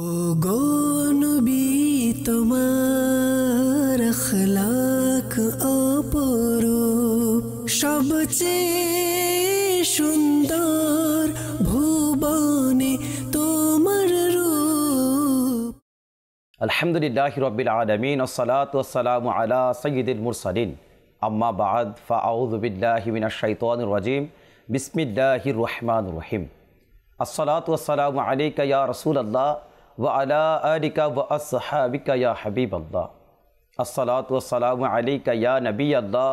ও গো তোমার আখলাক অপরূপ, সবচেয়ে সুন্দর ভুবনে তোমার রূপ। আলহামদুলিল্লাহ রবিল আলমিন ওসালাম আলা সঈদুল মুরসালিন। আম্মা বাদ ফাউদ্দিল্লাহ মিনাশাইতানুর রাজিম। বিসমিল্লাহির রহমান রহিম। আসসালাত ওসালাম আলিকা ইয়া রসুল আল্লাহ ও আলা আলিকা ও আসহাবিকা ইয়া হাবিব আল্লাহ আসসালাত ওসালাম আলিকা ইয়া নবী আল্লাহ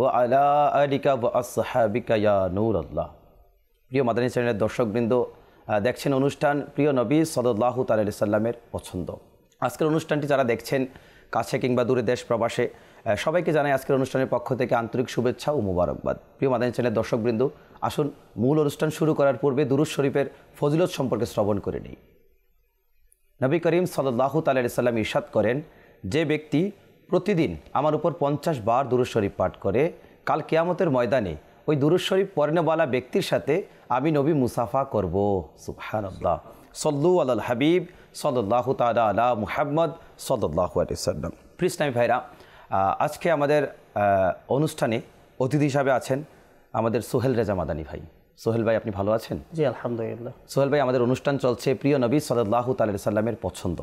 ও আলা আলিকা ও আসহাবিকা ইয়া নূর আল্লাহ প্রিয় মাদানী চ্যানেলের দর্শকবৃন্দ দেখছেন অনুষ্ঠান প্রিয় নবী সদল্লাহ তালি সাল্লামের পছন্দ। আজকের অনুষ্ঠানটি যারা দেখছেন, কাছে কিংবা দূরে দেশ প্রবাসে সবাইকে জানাই আজকের অনুষ্ঠানের পক্ষ থেকে আন্তরিক শুভেচ্ছা ও মুবারকবাদ। প্রিয় মাদানী চ্যানেলের দর্শকবৃন্দ, আসুন মূল অনুষ্ঠান শুরু করার পূর্বে দুরুজ শরীফের ফজিলত সম্পর্কে শ্রবণ করে নিই। নবী করিম সাল্লাহ তাল্লাহ সাল্লাম ইরশাদ করেন, যে ব্যক্তি প্রতিদিন আমার উপর পঞ্চাশ বার দুরুজ শরীফ পাঠ করে, কাল কেয়ামতের ময়দানে ওই দুরুজ শরীফ পড়নেওয়ালা ব্যক্তির সাথে আমি নবী মুসাফা করব। সুবহান আল্লাহ সল্লু আল হাবিব সল্লাহ তালা আলা মুহাম্মদ সল্লাহ আলিয়াল্লাম প্রিসনামি ভাইরা আজকে আমাদের অনুষ্ঠানে অতিথি হিসাবে আছেন আমাদের সোহেল রেজা মাদানী ভাই। সোহেল ভাই আপনি ভালো আছেন? জি আলহামদুলিল্লাহ। সোহেল ভাই আমাদের অনুষ্ঠান চলছে প্রিয় নবী সদল্লাহ তালি সাল্লামের পছন্দ।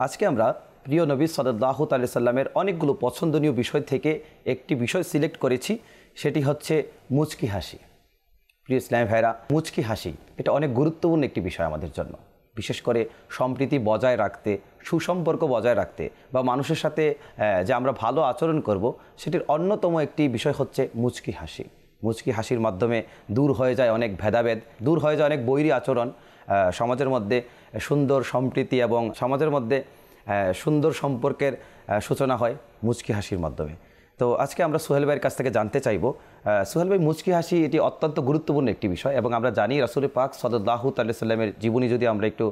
আজকে আমরা প্রিয় নবী সদল্লাহ তালি সাল্লামের অনেকগুলো পছন্দনীয় বিষয় থেকে একটি বিষয় সিলেক্ট করেছি সেটি হচ্ছে মুচকি হাসি। প্রিয় ইসলামী ভাইরা মুচকি হাসি এটা অনেক গুরুত্বপূর্ণ একটি বিষয় আমাদের জন্য। বিশেষ করে সম্প্রীতি বজায় রাখতে সুসম্পর্ক বজায় রাখতে বা মানুষের সাথে যে আমরা ভালো আচরণ করব সেটির অন্যতম একটি বিষয় হচ্ছে মুচকি হাসি। মুচকি হাসির মাধ্যমে দূর হয়ে যায় অনেক ভেদাভেদ, দূর হয়ে যায় অনেক বৈরী আচরণ সমাজের মধ্যে সুন্দর সম্প্রীতি এবং সমাজের মধ্যে সুন্দর সম্পর্কের সূচনা হয় মুচকি হাসির মাধ্যমে। তো আজকে আমরা সোহেল ভাইয়ের কাছ থেকে জানতে চাইব সোহেল ভাই, মুচকি হাসি এটি অত্যন্ত গুরুত্বপূর্ণ একটি বিষয় এবং আমরা জানি রাসুল পাক সদল্লাহু তাল্লাহ সাল্লামের জীবনী যদি আমরা একটু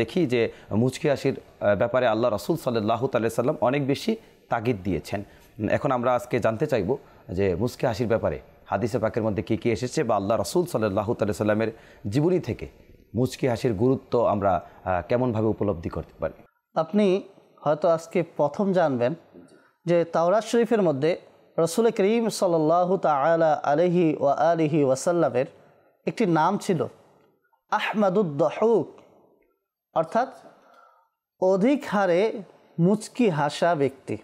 দেখি যে মুচকি হাসির ব্যাপারে আল্লাহ রাসুল সাল্লাহু তাল্লাহ সাল্লাম অনেক বেশি তাগিদ দিয়েছেন। এখন আমরা আজকে জানতে চাইব যে মুচকি হাসির ব্যাপারে হাদিসে পাকের মধ্যে কী কী এসেছে? বা আল্লাহ রসুল সাল্লাহু তাল্লাহ সাল্লামের জীবনী থেকে মুচকি হাসির গুরুত্ব আমরা কেমনভাবে উপলব্ধি করতে পারি? আপনি হয়তো আজকে প্রথম জানবেন যে তাওরাত শরীফের মধ্যে রসুল করিম সাল্লাহ তালা আলহি ও আলিহি ওয়াসাল্লামের একটি নাম ছিল আহমাদুদ্দহুক অর্থাৎ অধিক হারে মুচকি হাসা ব্যক্তি।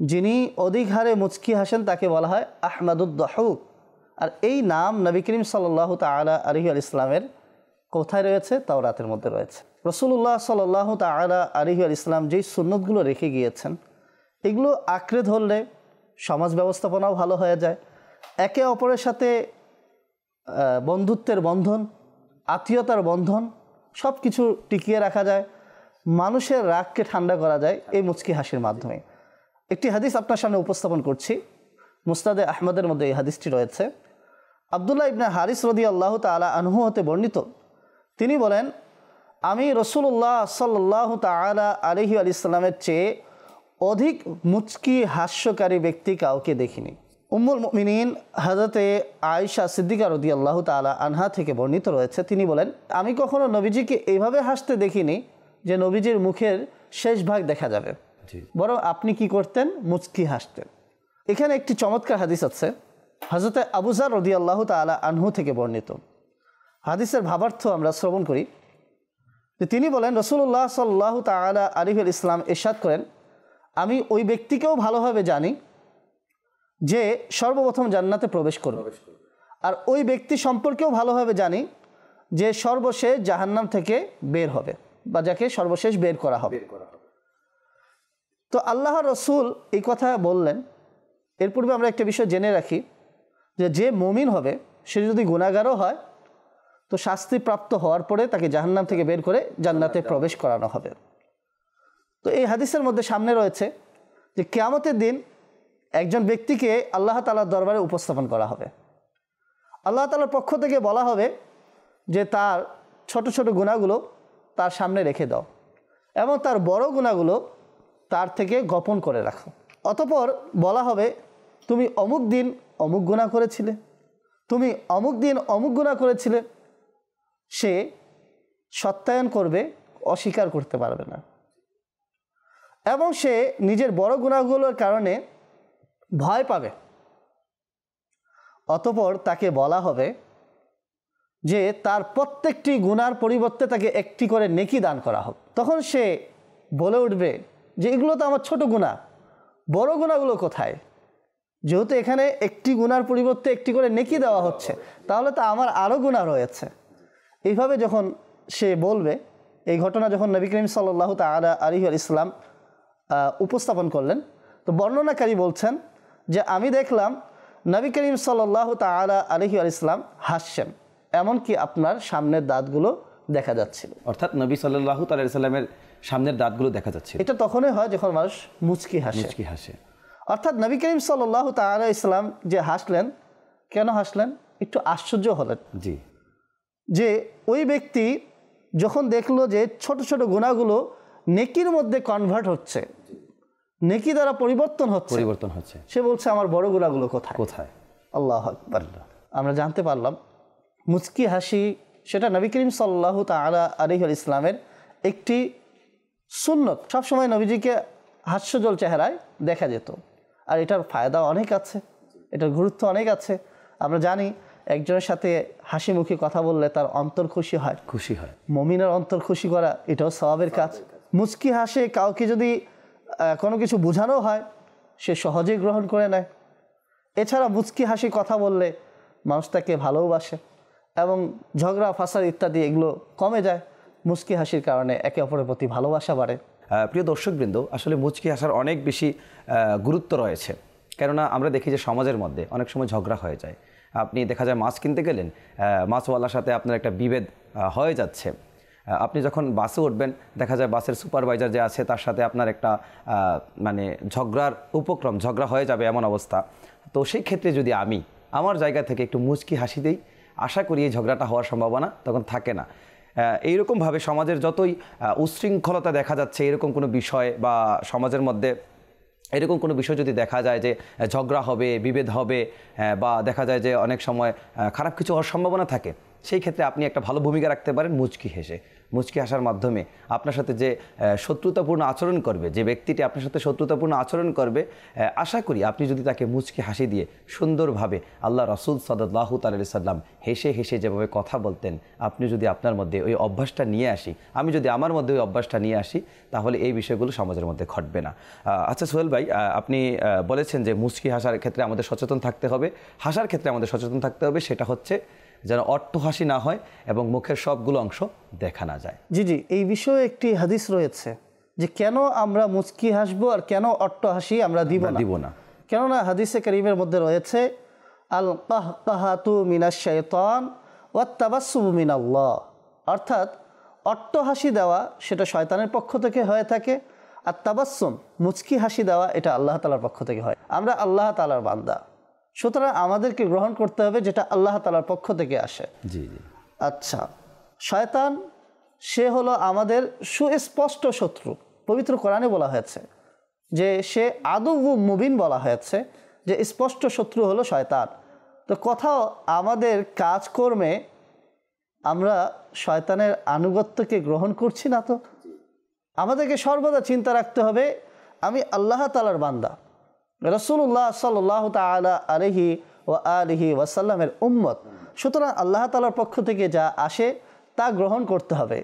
যিনি অধিক হারে মুচকি হাসেন তাকে বলা হয় আহমাদুদ্দহুক আর এই নাম নবী করিম সাল্লাহ তালা আলহি আল ইসলামের কোথায় রয়েছে? তাও রাতের মধ্যে রয়েছে। রসুল্লাহ সাল্লাহ তালা আলহি আল ইসলাম যেই সুন্নতগুলো রেখে গিয়েছেন, এগুলো আঁকড়ে ধরলে সমাজ ব্যবস্থাপনাও ভালো হয়ে যায়। একে অপরের সাথে বন্ধুত্বের বন্ধন, আত্মীয়তার বন্ধন সব কিছু টিকিয়ে রাখা যায়। মানুষের রাগকে ঠান্ডা করা যায় এই মুচকি হাসির মাধ্যমে। একটি হাদিস আপনার সামনে উপস্থাপন করছি। মুস্তাদে আহমদের মধ্যে এই হাদিসটি রয়েছে। আবদুল্লাহ ইবনে হারিস রদি আল্লাহ তালা আনহু হতে বর্ণিত। তিনি বলেন, আমি রসুল্লাহ সাল্লাহ তালা আলহি আলি ইসলামের চেয়ে অধিক মুচকি, হাস্যকারী ব্যক্তি কাউকে দেখিনি। উম্মুল মিনীন হাজরতে আয়েশা সিদ্দিকা রদি আল্লাহ তালা আনহা থেকে বর্ণিত রয়েছে। তিনি বলেন, আমি কখনো নবীজিকে এইভাবে হাসতে দেখিনি যে নবীজির মুখের শেষ ভাগ দেখা যাবে। বরং আপনি কি করতেন? মুচকি হাসতেন। এখানে একটি চমৎকার হাদিস আছে। হজরতে আবুজার রদি আল্লাহ তালা আনহু থেকে বর্ণিত। হাদিসের ভাবার্থ আমরা শ্রবণ করি। যে তিনি বলেন রসুল্লাহ সাল্লাহ তালা আলিহুল ইসলাম এরশাদ করেন আমি ওই ব্যক্তিকেও ভালোভাবে জানি যে সর্বপ্রথম জান্নাতে প্রবেশ করবে। আর ওই ব্যক্তি সম্পর্কেও ভালোভাবে জানি যে সর্বশেষ জাহান্নাম থেকে বের হবে বা যাকে সর্বশেষ বের করা হবে। তো আল্লাহ রসুল এই কথা বললেন। এর পূর্বে আমরা একটা বিষয় জেনে রাখি যে যে মমিন হবে সে যদি গুণাগারও হয় তো শাস্তিপ্রাপ্ত হওয়ার পরে তাকে জাহান্নাম থেকে বের করে জান্নাতে প্রবেশ করানো হবে। তো এই হাদিসের মধ্যে সামনে রয়েছে যে কেয়ামতের দিন একজন ব্যক্তিকে আল্লাহ তালার দরবারে উপস্থাপন করা হবে। আল্লাহ তালার পক্ষ থেকে বলা হবে যে তার ছোট ছোট গুণাগুলো তার সামনে রেখে দাও এবং তার বড় গুণাগুলো তার থেকে গোপন করে রাখো। অতপর বলা হবে, তুমি অমুক দিন অমুক গুণা করেছিলে, তুমি অমুক দিন অমুক গুণা করেছিলে, সে সত্যায়ন করবে, অস্বীকার করতে পারবে না। এবং সে নিজের বড় গুণাগুলোর কারণে ভয় পাবে। অতপর তাকে বলা হবে যে, তার প্রত্যেকটি গুনার পরিবর্তে তাকে একটি করে নেকি দান করা হোক। তখন সে বলে উঠবে যে এগুলো তো আমার ছোট গুণা। বড় গুণাগুলো কোথায়? যেহেতু এখানে একটি গুনার পরিবর্তে একটি করে নেকি দেওয়া হচ্ছে, তাহলে তো আমার আরও গুণা রয়েছে। এইভাবে যখন সে বলবে, এই ঘটনা যখন নবী করিম সাল্লাহ তালা আলিহ ইসলাম উপস্থাপন করলেন, তো বর্ণনাকারী বলছেন যে, আমি দেখলাম নবী করিম সাল্লাহ তালা আলহি ইসলাম হাসছেন, এমনকি আপনার সামনের দাঁতগুলো দেখা যাচ্ছিল। অর্থাৎ নবী সাল্লাহ তাল্লামের সামনের দাঁতগুলো দেখা যাচ্ছে। এটা তখনই হয় যখন মানুষ মুচকি হাসে। মুচকি হাসে। অর্থাৎ নবী করিম সাল্লাহ তালা ইসলাম যে হাসলেন কেন হাসলেন? একটু আশ্চর্য হলেন। জি। যে ওই ব্যক্তি যখন দেখল যে ছোট ছোট গুণাগুলো নেকির মধ্যে কনভার্ট হচ্ছে নেকি দ্বারা পরিবর্তন হচ্ছে পরিবর্তন হচ্ছে। সে বলছে আমার বড় গুণাগুলো কোথায়? কোথায়? আল্লাহ আকবার। আমরা জানতে পারলাম মুচকি হাসি সেটা নবী করিম সাল্লাহ তালা আলিহুল ইসলামের একটি সুন্নত। সবসময় নবীজিকে হাস্যজল চেহারায় দেখা যেত। আর এটার ফায়দা অনেক আছে এটার গুরুত্ব অনেক আছে। আমরা জানি একজনের সাথে হাসি মুখে কথা বললে তার অন্তর খুশি হয়। খুশি হয়। মমিনের অন্তর খুশি করা এটাও স্বভাবের কাজ। মুচকি হাসে কাউকে যদি কোনো কিছু বোঝানো হয় সে সহজেই গ্রহণ করে নেয়। এছাড়া মুচকি হাসি কথা বললে মানুষ তাকে ভালোবাসে এবং ঝগড়া ফাসাদ ইত্যাদি এগুলো কমে যায়। মুচকি হাসির কারণে একে অপরের প্রতি ভালোবাসা বাড়ে। প্রিয় দর্শকবৃন্দ, আসলে মুচকি হাসার অনেক বেশি গুরুত্ব রয়েছে। কেননা আমরা দেখি যে সমাজের মধ্যে অনেক সময় ঝগড়া হয়ে যায়। আপনি দেখা যায় মাছ কিনতে গেলেন মাছওয়ালার সাথে আপনার একটা বিভেদ হয়ে যাচ্ছে। আপনি যখন বাসে উঠবেন, দেখা যায় বাসের সুপারভাইজার যে আছে, তার সাথে আপনার একটা মানে ঝগড়ার উপক্রম, ঝগড়া হয়ে যাবে এমন অবস্থা। তো সেই ক্ষেত্রে যদি আমি আমার জায়গা থেকে একটু মুচকি হাসি দিই, আশা করি এই ঝগড়াটা হওয়ার সম্ভাবনা তখন থাকে না। এইরকমভাবে সমাজের যতই উশৃঙ্খলতা দেখা যাচ্ছে, এরকম কোনো বিষয় বা সমাজের মধ্যে এরকম কোনো বিষয় যদি দেখা যায় যে ঝগড়া হবে, বিভেদ হবে বা দেখা যায় যে অনেক সময় খারাপ কিছু হওয়ার সম্ভাবনা থাকে, সেই ক্ষেত্রে আপনি একটা ভালো ভূমিকা রাখতে পারেন মুচকি হেসে। মুচকি হাসার মাধ্যমে আপনার সাথে যে শত্রুতাপূর্ণ আচরণ করবে, যে ব্যক্তিটি আপনার সাথে শত্রুতাপূর্ণ আচরণ করবে আশা করি আপনি যদি তাকে মুচকি হাসি দিয়ে সুন্দরভাবে আল্লাহ রসুল সদাল্লাহ সাল্লাম হেসে হেসে যেভাবে কথা বলতেন, আপনি যদি আপনার মধ্যে ওই অভ্যাসটা নিয়ে আসি, আমি যদি আমার মধ্যে ওই অভ্যাসটা নিয়ে আসি, তাহলে এই বিষয়গুলো সমাজের মধ্যে ঘটবে না। আচ্ছা সোহেল ভাই আপনি বলেছেন যে মুচকি হাসার ক্ষেত্রে আমাদের সচেতন থাকতে হবে, হাসার ক্ষেত্রে আমাদের সচেতন থাকতে হবে, সেটা হচ্ছে যেন অট্টহাসি না হয় এবং মুখের সবগুলো অংশ দেখা না যায়। জি জি এই বিষয়ে একটি হাদিস রয়েছে যে কেন আমরা মুচকি হাসবো আর কেন অট্ট হাসি আমরা দিব না? দিব না। কেননা হাদিসে করিমের মধ্যে রয়েছে আল কাহ কাহাতু মিনা শৈতান ও তাবাসুবু মিনাল্লাহ। অর্থাৎ অট্ট হাসি দেওয়া সেটা শয়তানের পক্ষ থেকে হয়ে থাকে আর তাবাসুম মুচকি হাসি দেওয়া এটা আল্লাহ তালার পক্ষ থেকে হয়। আমরা আল্লাহ তালার বান্দা। সুতরাং আমাদেরকে গ্রহণ করতে হবে যেটা আল্লাহ তালার পক্ষ থেকে আসে। জি জি। আচ্ছা শয়তান সে হলো আমাদের সুস্পষ্ট শত্রু। পবিত্র কোরআনে বলা হয়েছে যে সে আদু মুবিন বলা হয়েছে যে স্পষ্ট শত্রু হলো শয়তান। তো কোথাও আমাদের কাজকর্মে আমরা শয়তানের আনুগত্যকে গ্রহণ করছি না তো? আমাদেরকে সর্বদা চিন্তা রাখতে হবে আমি আল্লাহ তালার বান্দা। রসুল্লাহ সাল্লাহ তালা আলহি ও আলহি ওয়াসাল্লামের উম্মত। সুতরাং আল্লাহ তালার পক্ষ থেকে যা আসে, তা গ্রহণ করতে হবে।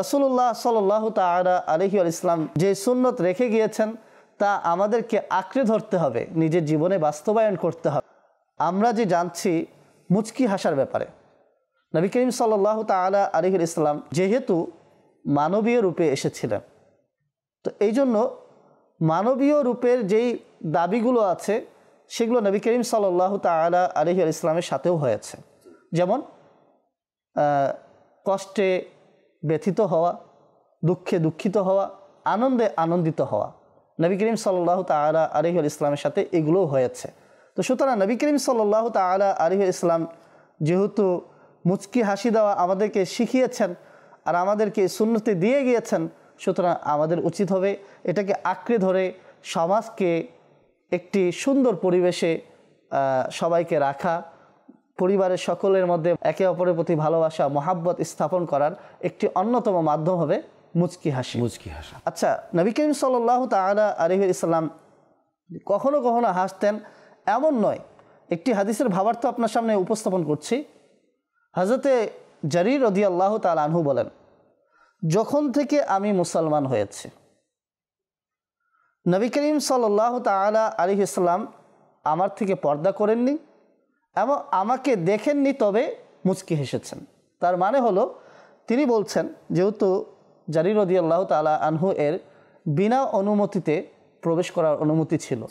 রসুল্লাহ সাল্লাহ তালা আলহি আল ইসলাম যে সুন্নত রেখে গিয়েছেন, তা আমাদেরকে আঁকড়ে ধরতে হবে, নিজের জীবনে বাস্তবায়ন করতে হবে। আমরা যে জানছি, মুচকি হাসার ব্যাপারে। নবী করিম সাল্লাহ তালা আলিহুল ইসলাম যেহেতু মানবীয় রূপে এসেছিলেন, তো এই জন্য মানবীয় রূপের যেই দাবিগুলো আছে, সেগুলো নবী করিম সাল্লাহ তালা আলিহুল ইসলামের সাথেও হয়েছে। যেমন কষ্টে ব্যথিত হওয়া, দুঃখে দুঃখিত হওয়া, আনন্দে আনন্দিত হওয়া। নবী করিম সাল্লাহ তালা আলিহুল ইসলামের সাথে এগুলোও হয়েছে। তো সুতরাং নবী করিম সাল্লাহ তালা আলিহুল ইসলাম যেহেতু মুচকি হাসি দেওয়া আমাদেরকে শিখিয়েছেন আর আমাদেরকে সুন্নতি দিয়ে গিয়েছেন, সুতরাং আমাদের উচিত হবে এটাকে আঁকড়ে ধরে সমাজকে একটি সুন্দর পরিবেশে সবাইকে রাখা পরিবারের সকলের মধ্যে একে অপরের প্রতি ভালোবাসা মহাব্বত স্থাপন করার একটি অন্যতম মাধ্যম হবে মুচকি হাসি। মুচকি হাসি। আচ্ছা নবী করিম সাল্লাহ তালা আলহ ইসলাম কখনো কখনো হাসতেন এমন নয়। একটি হাদিসের ভাবার্থ আপনার সামনে উপস্থাপন করছি। হাজরতে জারির রদি আল্লাহ তাল আনহু বলেন যখন থেকে আমি মুসলমান হয়েছি নবী করিম সাল্লাহ তালা আলী ইসলাম আমার থেকে পর্দা করেননি এবং আমাকে দেখেননি তবে মুচকি হেসেছেন। তার মানে হলো, তিনি বলছেন, যেহেতু জারির রদি আল্লাহ তালা আনহু এর বিনা অনুমতিতে প্রবেশ করার অনুমতি ছিল।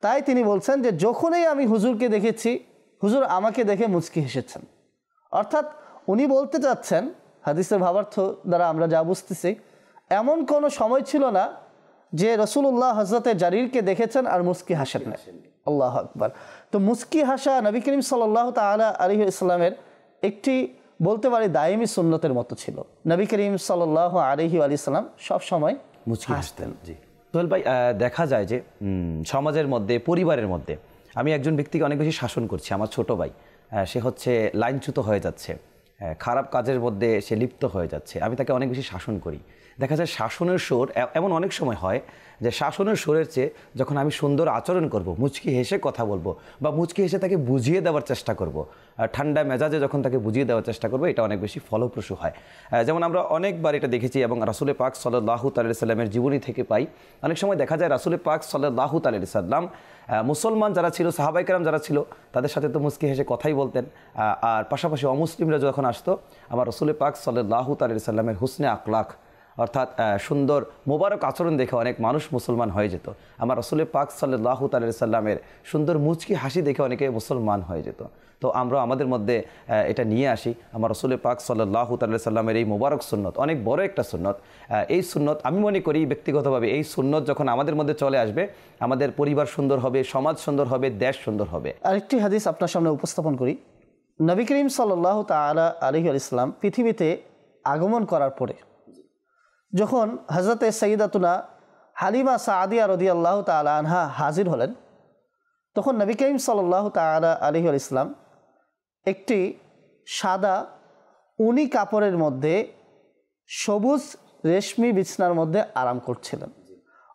তাই তিনি বলছেন যে, যখনই আমি হুজুরকে দেখেছি, হুজুর আমাকে দেখে মুচকি হেসেছেন। অর্থাৎ উনি বলতে চাচ্ছেন, হাদিসের ভাবার্থ দ্বারা আমরা যা বুঝতেছি, এমন কোনো সময় ছিল না যে রসুল্লাহ হজরতে জারিরকে দেখেছেন আর মুস্কি হাসেন না আল্লাহ আকবর। তো মুস্কি হাসা নবী করিম সাল্লাহ তালা আলী ইসলামের একটি বলতে পারি দায়মি সুন্নতের মতো ছিল। নবী করিম সাল্লাহ আলহি আলি সাল্লাম সবসময় মুচকি হাসতেন। জি। সোহেল ভাই দেখা যায় যে সমাজের মধ্যে পরিবারের মধ্যে আমি একজন ব্যক্তিকে অনেক বেশি শাসন করছি আমার ছোট ভাই। সে হচ্ছে লাইনচ্যুত হয়ে যাচ্ছে। খারাপ কাজের মধ্যে সে লিপ্ত হয়ে যাচ্ছে। আমি তাকে অনেক বেশি শাসন করি। দেখা যায় শাসনের সুর এমন অনেক সময় হয় যে শাসনের সুরের চেয়ে যখন আমি সুন্দর আচরণ করব, মুচকি হেসে কথা বলব বা মুচকি হেসে তাকে বুঝিয়ে দেওয়ার চেষ্টা করব ঠান্ডা মেজাজে যখন তাকে বুঝিয়ে দেওয়ার চেষ্টা করব, এটা অনেক বেশি ফলপ্রসূ হয়। যেমন আমরা অনেকবার এটা দেখেছি এবং রাসুলে পাক সাল্লাহু তাল্লাহ সাল্লামের জীবনী থেকে পাই। অনেক সময় দেখা যায় রাসুলে পাক সাল্লাহু তাল্লাহ সাল্লাম মুসলমান যারা ছিল সাহাবাইকারাম যারা ছিল, তাদের সাথে তো মুচকি হেসে কথাই বলতেন। আর পাশাপাশি অমুসলিমরা যখন আসতো, আমার রসুলে পাক সাল্লাহু তাল্লাহ সাল্লামের হুসনে আকলাখ অর্থাৎ সুন্দর মোবারক আচরণ দেখে অনেক মানুষ মুসলমান হয়ে যেত। আমার রসুল পাক সাল্লাহ সাল্লামের সুন্দর মুচকি হাসি দেখে অনেকে মুসলমান হয়ে যেত। তো আমরা আমাদের মধ্যে এটা নিয়ে আসি। আমার রসুল পাক সাল্লাহ সাল্লামের এই মোবারক সুন্নত, অনেক বড় একটা সুন্নত। এই সুন্নত, আমি মনে করি ব্যক্তিগতভাবে এই সুন্নত যখন আমাদের মধ্যে চলে আসবে, আমাদের পরিবার সুন্দর হবে, সমাজ সুন্দর হবে, দেশ সুন্দর হবে। আরেকটি হাদিস আপনার সামনে উপস্থাপন করি। নবী করিম সাল্লাহ তালা আলী ইসলাম পৃথিবীতে আগমন করার পরে যখন হজরতে সঈদাতুনা হালিমা সাদিয়া রদি আল্লাহ তালা আনহা হাজির হলেন তখন নবী করিম সাল্লাহ তালা আলী ইসলাম একটি সাদা উনি কাপড়ের মধ্যে সবুজ রেশমি বিছনার মধ্যে আরাম করছিলেন।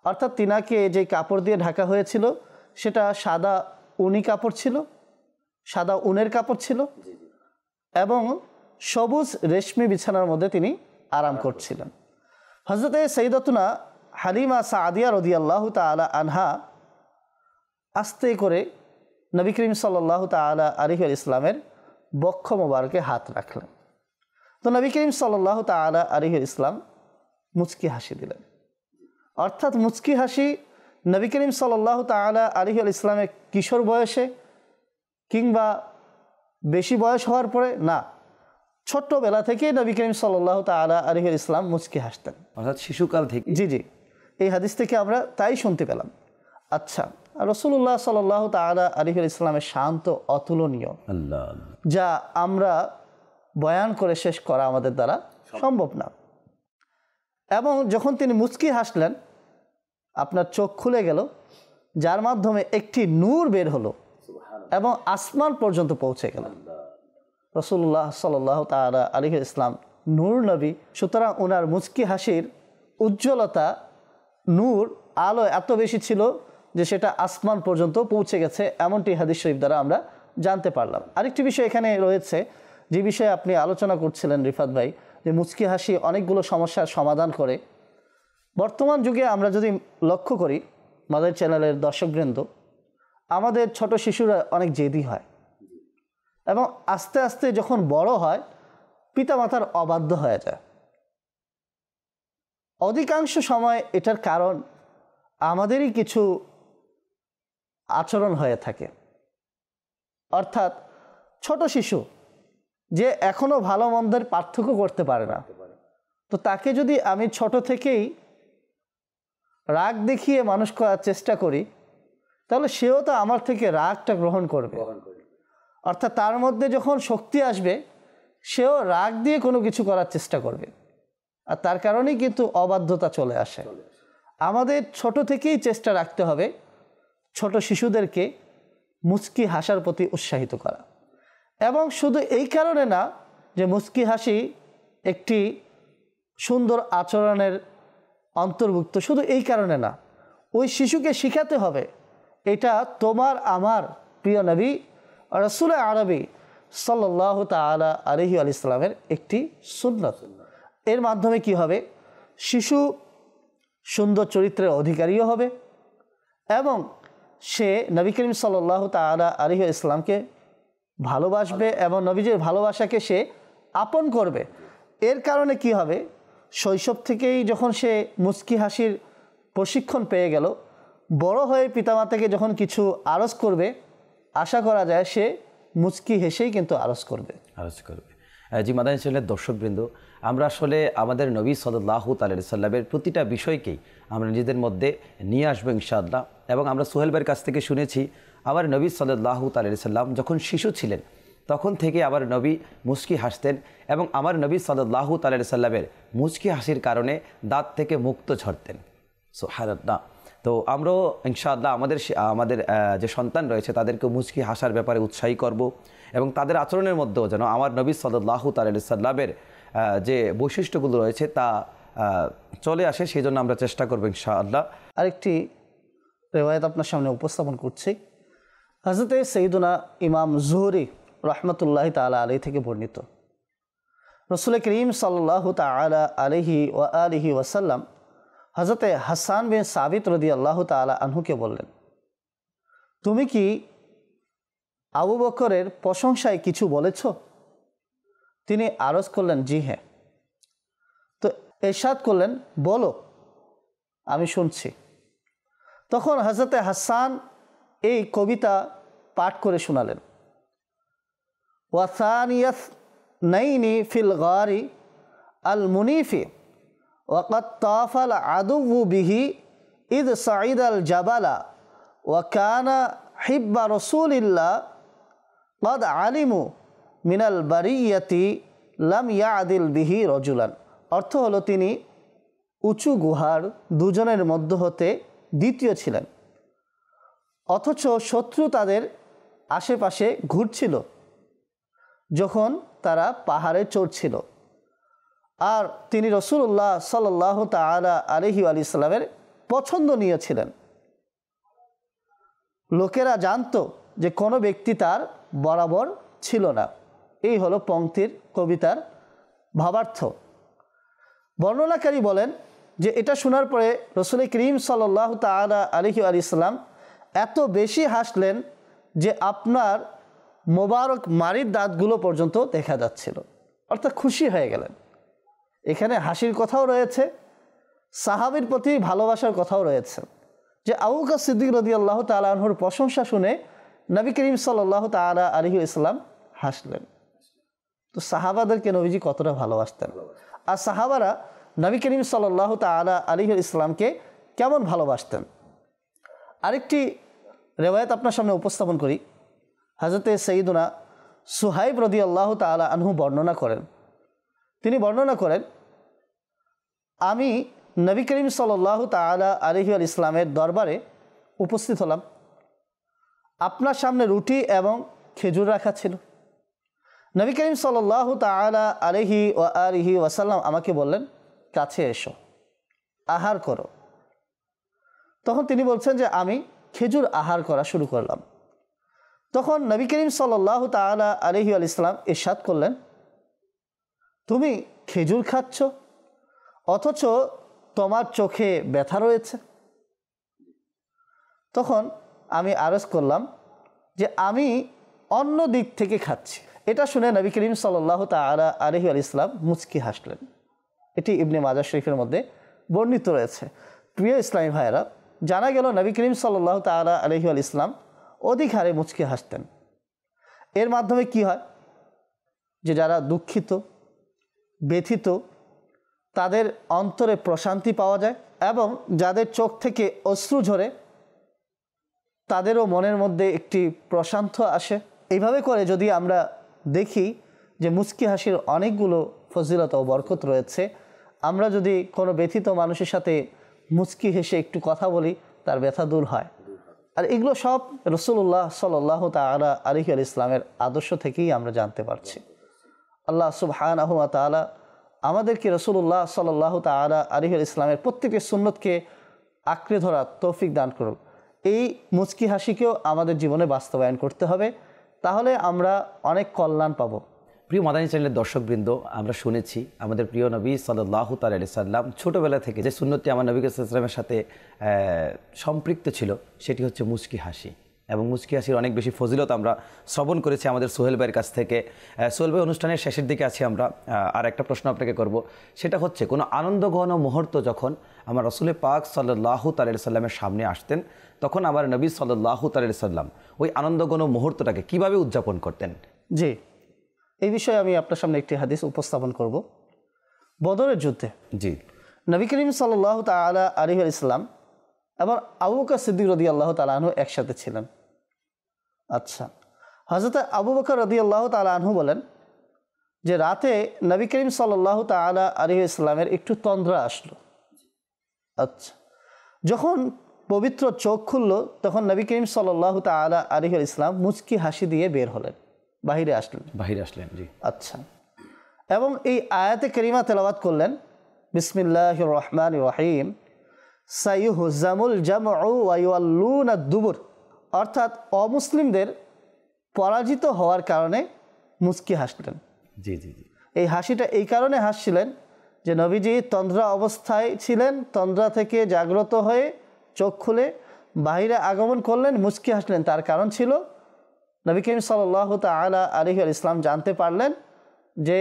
অর্থাৎ তিনাকে যে কাপড় দিয়ে ঢাকা হয়েছিল সেটা সাদা উনি কাপড় ছিল সাদা উনের কাপড় ছিল এবং সবুজ রেশমি বিছানার মধ্যে তিনি আরাম করছিলেন। হজরতে সৈদতুনা হালিমা সাদিয়া রদিয়াল্লাহ তালা আনহা আস্তে করে নবী করিম সাল্লাহ তালা আলিহ ইসলামের বক্ষ মোবারকে হাত রাখলেন। তো নবী করিম সাল্লাহ তালা আলিহ ইসলাম মুচকি হাসি দিলেন। অর্থাৎ মুচকি হাসি নবী করিম সাল্লাহ তালা আলিহ ইসলামের কিশোর বয়সে কিংবা বেশি বয়স হওয়ার পরে না ছোট্টবেলা থেকেই নবী করিম সাল্লাহ তালা আলিহ ইসলাম মুচকি হাসতেন। অর্থাৎ শিশুকাল থেকে। জি জি। এই হাদিস থেকে আমরা তাই শুনতে পেলাম। আচ্ছা রসুল্লাহ সাল্লাহ তালা আলিহুল ইসলামের শান্ত অতুলনীয় যা আমরা বয়ান করে শেষ করা আমাদের দ্বারা সম্ভব না। এবং যখন তিনি মুচকি হাসলেন আপনার চোখ খুলে গেল যার মাধ্যমে একটি নূর বের হলো এবং আসমান পর্যন্ত পৌঁছে গেল। রসুল্লাহ সাল্লাহ তালা আলিহ ইসলাম নূর নবী, সুতরাং ওনার মুচকি হাসির উজ্জ্বলতা, নূর, আলো এত বেশি ছিল যে সেটা আসমান পর্যন্ত পৌঁছে গেছে, এমনটি হাদিস শরীফ দ্বারা আমরা জানতে পারলাম। আরেকটি বিষয় এখানে রয়েছে, যে বিষয়ে আপনি আলোচনা করছিলেন রিফাত ভাই, যে মুচকি হাসি অনেকগুলো সমস্যার সমাধান করে। বর্তমান যুগে আমরা যদি লক্ষ্য করি মাদার চ্যানেলের দর্শকবৃন্দ, আমাদের ছোট শিশুরা অনেক জেদি হয়। এবং আস্তে আস্তে যখন বড় হয়, পিতামাতার অবাধ্য হয়ে যায়। অধিকাংশ সময় এটার কারণ আমাদেরই কিছু আচরণ হয়ে থাকে। অর্থাৎ ছোট শিশু যে এখনও ভালো মন্দের পার্থক্য করতে পারে না, তো তাকে যদি আমি ছোট থেকেই রাগ দেখিয়ে মানুষ করার চেষ্টা করি, তাহলে সেও তো আমার থেকে রাগটা গ্রহণ করবে। অর্থাৎ তার মধ্যে যখন শক্তি আসবে, সেও রাগ দিয়ে কোনো কিছু করার চেষ্টা করবে। আর তার কারণেই কিন্তু অবাধ্যতা চলে আসে। আমাদের ছোট থেকেই চেষ্টা রাখতে হবে ছোট শিশুদেরকে মুচকি হাসার প্রতি উৎসাহিত করা। এবং শুধু এই কারণে না যে মুচকি হাসি একটি সুন্দর আচরণের অন্তর্ভুক্ত, শুধু এই কারণে না, ওই শিশুকে শিখাতে হবে, এটা তোমার, আমার প্রিয় নবী রসুল আরবি সাল্লাহ তালা আলহি আলি ইসলামের একটি সুন্নত। এর মাধ্যমে কি হবে? শিশু সুন্দর চরিত্রের অধিকারীও হবে এবং সে নবী করিম সাল্লাহ তালা আলহি ইসলামকে ভালোবাসবে এবং নবীজির ভালোবাসাকে সে আপন করবে। এর কারণে কি হবে? শৈশব থেকেই যখন সে মুস্কি হাসির প্রশিক্ষণ পেয়ে গেল, বড় হয়ে পিতামাতাকে যখন কিছু আরজ করবে আশা করা যায় সে মুচকি হেসেই কিন্তু আরজ করবে। আলোচ করবে। জি, মাদানী চ্যানেলের দর্শকবৃন্দ। আমরা আসলে আমাদের নবী সদল্লাহ সাল্লামের প্রতিটা বিষয়কেই আমরা নিজেদের মধ্যে নিয়ে আসব ইনশাআল্লাহ। এবং আমরা সোহেলবের কাছ থেকে শুনেছি, আমার নবী সদল্লাহ তাল্লাহ সাল্লাম যখন শিশু ছিলেন, তখন থেকে আমার নবী মুস্কি হাসতেন এবং আমার নবী সদল্লাহ তাল্লাহ সাল্লামের মুস্কি হাসির কারণে দাঁত থেকে মুক্ত ঝরতেন। সো তো আমরাও ইনশাআল্লাহ আমাদের আমাদের যে সন্তান রয়েছে তাদেরকে মুচকি হাসার ব্যাপারে উৎসাহী করব এবং তাদের আচরণের মধ্যেও যেন আমার নবী সাল্লাহ তাল্লামের যে বৈশিষ্ট্যগুলো রয়েছে তা চলে আসে সেই জন্য আমরা চেষ্টা করব ইনশাআল্লাহ। আরেকটি রেওয়ায়ত আপনার সামনে উপস্থাপন করছি। হাজরতে সঈদুনা ইমাম জুহরি রহমতুল্লাহ তালা আলী থেকে বর্ণিত। রসুল করিম সাল্লাহ তালা আলহি ও আলিহি ওয়াসাল্লাম হজরতে হাসান বিন সাবিত রদি আল্লাহ তালা আনহুকে বললেন, তুমি কি আবু বকরের প্রশংসায় কিছু বলেছ? তিনি আরজ করলেন, জি হ্যাঁ। তো এরশাদ করলেন, বলো, আমি শুনছি। তখন হজরতে হাসান এই কবিতা পাঠ করে শোনালেন ওয়াসানিয়াস নাইনি ফিল গারি আল মুনিফি। ওয়াকাত তাফাল আদুবু বিহি ইদ সাঈদ আল জাবালা ওয়াকানা হিব্বা রসুলিল্লাহ কদ আলিমু মিনাল বারিয়াতি লাম ইয়াদিল বিহি রজুলান। অর্থ হলো তিনি উঁচু গুহার দুজনের মধ্য হতে দ্বিতীয় ছিলেন। অথচ শত্রু তাদের আশেপাশে ঘুরছিল, যখন তারা পাহাড়ে চড়ছিল। আর তিনি রসুল্লাহ সাল্লাহ তালা আলহি আলি সাল্লামের পছন্দনীয় ছিলেন লোকেরা জানতো যে কোনো ব্যক্তি তার বরাবর ছিল না। এই হলো পংক্তির কবিতার ভাবার্থ। বর্ণনাকারী বলেন যে এটা শোনার পরে রসুল করিম সাল্লাহ তালা আলহি আলি ইসলাম এত বেশি হাসলেন যে আপনার মোবারক মারির দাঁতগুলো পর্যন্ত দেখা যাচ্ছিল। অর্থাৎ খুশি হয়ে গেলেন। এখানে হাসির কথাও রয়েছে, সাহাবির প্রতি ভালোবাসার কথাও রয়েছে। যে আবুকা সিদ্দিক রদি আল্লাহ তালাহর প্রশংসা শুনে নবী করিম সাল্লাহ তালা আলহি ইসলাম হাসলেন। তো সাহাবাদেরকে নবীজি কতটা ভালোবাসতেন? আর সাহাবারা নবী করিম সাল্লাহ তালা আলিহুল ইসলামকে কেমন ভালোবাসতেন? আরেকটি রেওয়ায়ত আপনার সামনে উপস্থাপন করি। হাজরতে সঈদুনা সুহাইব রদি আল্লাহ তালা আনহু বর্ণনা করেন। তিনি বর্ণনা করেন, আমি নবী করিম সাল্লাহ তালা আলহি আল ইসলামের দরবারে উপস্থিত হলাম। আপনার সামনে রুটি এবং খেজুর রাখা ছিল। নবী করিম সাল্লাহ তালা আলহি ও আলহি ওয়াসাল্লাম আমাকে বললেন, কাছে এসো, আহার করো। তখন তিনি বলছেন যে, আমি খেজুর আহার করা শুরু করলাম। তখন নবী করিম সাল্লাহ তালা আলহি আল ইসলাম ইরশাদ করলেন তুমি খেজুর খাচ্ছ? অথচ তোমার চোখে ব্যথা রয়েছে। তখন আমি আরজ করলাম যে আমি অন্য দিক থেকে খাচ্ছি। এটা শুনে নবী করিম সাল্লাহ তালা আলহি আল ইসলাম মুচকি হাসলেন। এটি ইবনে মাজার শরীফের মধ্যে বর্ণিত রয়েছে। প্রিয় ইসলামী ভাইয়েরা, জানা গেল নবী করিম সাল্লাহ তালা আলহি আল ইসলাম অধিক হারে মুচকি হাসতেন। এর মাধ্যমে কি হয়? যে যারা দুঃখিত ব্যথিত, তাদের অন্তরে প্রশান্তি পাওয়া যায় এবং যাদের চোখ থেকে অশ্রু ঝরে, তাদেরও মনের মধ্যে একটি প্রশান্ত আসে। এইভাবে করে যদি আমরা দেখি যে মুচকি হাসির অনেকগুলো ফজিলত ও বরকত রয়েছে, আমরা যদি কোনো ব্যথিত মানুষের সাথে মুচকি হেসে একটু কথা বলি, তার ব্যথা দূর হয়। আর এগুলো সব রসুল্লাহ সাল্লাহ তালা আলিহ আল ইসলামের আদর্শ থেকেই আমরা জানতে পারছি। আল্লাহ সুবহান আহমা আমাদেরকে রসুল্লাহ সাল্লাহ তালা আলিহুল ইসলামের প্রত্যেকটি সুন্নতকে আঁকড়ে ধরার তৌফিক দান করুন এই মুচকি হাসিকেও আমাদের জীবনে বাস্তবায়ন করতে হবে। তাহলে আমরা অনেক কল্যাণ পাবো। প্রিয় মাদানী চ্যানেলের দর্শকবৃন্দ, আমরা শুনেছি আমাদের প্রিয় নবী সাল্লাহ তাল সাল্লাম ছোটোবেলা থেকে যে সুন্নতি আমার নবী ইসলামের সাথে সম্পৃক্ত ছিল, সেটি হচ্ছে মুচকি হাসি। এবং মুচকি হাসির অনেক বেশি ফজিলত আমরা শ্রবণ করেছি আমাদের সোহেল ভাইয়ের কাছ থেকে। সোহেল ভাই অনুষ্ঠানের শেষের দিকে আছি আমরা। আর একটা প্রশ্ন আপনাকে করব। সেটা হচ্ছে কোনো আনন্দঘন মুহূর্ত যখন আমার রসুলের পাক সাল্লাহ তাল সাল্লামের সামনে আসতেন তখন আমার নবী সাল্লাহ তাল সাল্লাম ওই আনন্দঘন মুহূর্তটাকে কীভাবে উদযাপন করতেন? জি। এই বিষয়ে আমি আপনার সামনে একটি হাদিস উপস্থাপন করব। বদরের যুদ্ধে জি। নবী করিম সাল্লাহ তালা আলিহুল ইসলাম এবং আবু বকর সিদ্দিক রদি আল্লাহ তালাহু একসাথে ছিলেন। আচ্ছা। হজরত আবু বকর রদি আল্লাহ তালাহু বলেন যে রাতে নবী করিম সাল্লাহ তালা আলিহ ইসলামের একটু তন্দ্রা আসলো। আচ্ছা। যখন পবিত্র চোখ খুলল তখন নবী করিম সাল্লাহ তালা আলিহুল ইসলাম মুচকি হাসি দিয়ে বের হলেন বাহিরে আসলেন। বাহিরে আসলেন জি। আচ্ছা। এবং এই আয়াতে করিমা তেলাওয়াত করলেন বিসমিল্লাহ রহমান রহিম সাইহুজামুল জামউন দুবুর। অর্থাৎ অমুসলিমদের পরাজিত হওয়ার কারণে মুচকি হাসলেন। জি জি জি। এই হাসিটা এই কারণে হাসছিলেন যে নবীজি তন্দ্রা অবস্থায় ছিলেন তন্দ্রা থেকে জাগ্রত হয়ে চোখ খুলে বাহিরে আগমন করলেন মুচকি হাসলেন। তার কারণ ছিল নবী করিম সাল্লাহ তালা আলহি আল ইসলাম জানতে পারলেন যে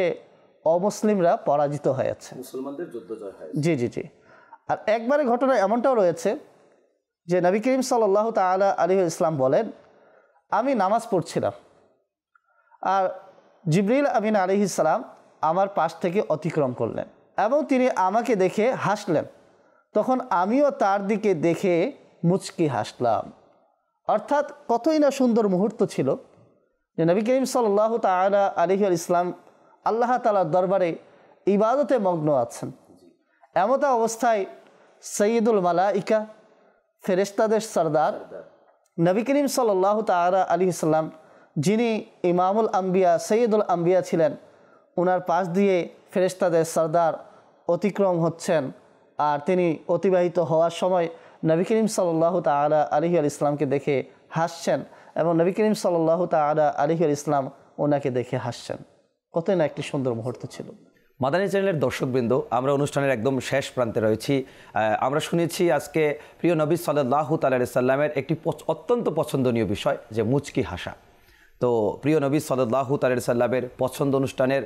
অমুসলিমরা পরাজিত হয়েছে মুসলমানদের যুদ্ধ জয় হয়। জি জি জি। আর একবারে ঘটনা এমনটাও রয়েছে যে নবী করিম সাল্লাহ তালা আলী ইসলাম বলেন, আমি নামাজ পড়ছিলাম আর জিবরিল আমিন আলী ইসলাম আমার পাশ থেকে অতিক্রম করলেন এবং তিনি আমাকে দেখে হাসলেন। তখন আমিও তার দিকে দেখে মুচকি হাসলাম। অর্থাৎ কতই না সুন্দর মুহূর্ত ছিল যে নবী করিম সাল্লাহ তালা আলিহ ইসলাম আল্লাহ তালার দরবারে ইবাদতে মগ্ন আছেন। এমতা অবস্থায় সৈয়দুল মালাইকা ফেরেস্তাদের সর্দার নবী করিম সাল্লাহ তালা আলী ইসলাম যিনি ইমামুল আম্বিয়া, সৈয়দুল আম্বিয়া ছিলেন ওনার পাশ দিয়ে ফেরেস্তাদের সর্দার অতিক্রম হচ্ছেন। আর তিনি অতিবাহিত হওয়ার সময় নবী করিম সাল্লাহ তালা আলহি আল ইসলামকে দেখে হাসছেন এবং নবী করিম সাল্লাহ তালা আলহি আল ইসলাম ওনাকে দেখে হাসছেন। কতই না একটি সুন্দর মুহূর্ত ছিল। মাদানী চ্যানেলের দর্শকবৃন্দ, আমরা অনুষ্ঠানের একদম শেষ প্রান্তে রয়েছি। আমরা শুনেছি আজকে প্রিয় নবী সাল্লাহ সাল্লামের একটি অত্যন্ত পছন্দনীয় বিষয়, যে মুচকি হাসা। তো প্রিয় নবী সাল্লাহ সাল্লামের পছন্দ অনুষ্ঠানের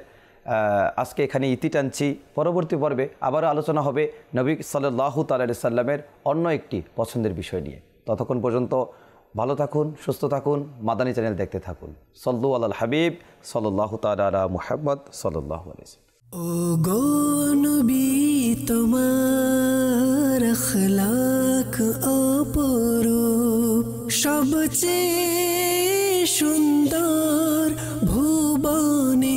আজকে এখানে ইতি টানছি। পরবর্তী পর্বে আবারও আলোচনা হবে নবী সাল্লাহ সাল্লামের অন্য একটি পছন্দের বিষয় নিয়ে। ততক্ষণ পর্যন্ত ভালো থাকুন, সুস্থ থাকুন, মাদানী চ্যানেল দেখতে থাকুন। সল্লু আল হাবিব সাল্লাহ তালা মুহাম্মদ সাল্লাহ আলাইহি ও গো তোমার খলাক অপরূপ সবচেয়ে সুন্দর ভুবনে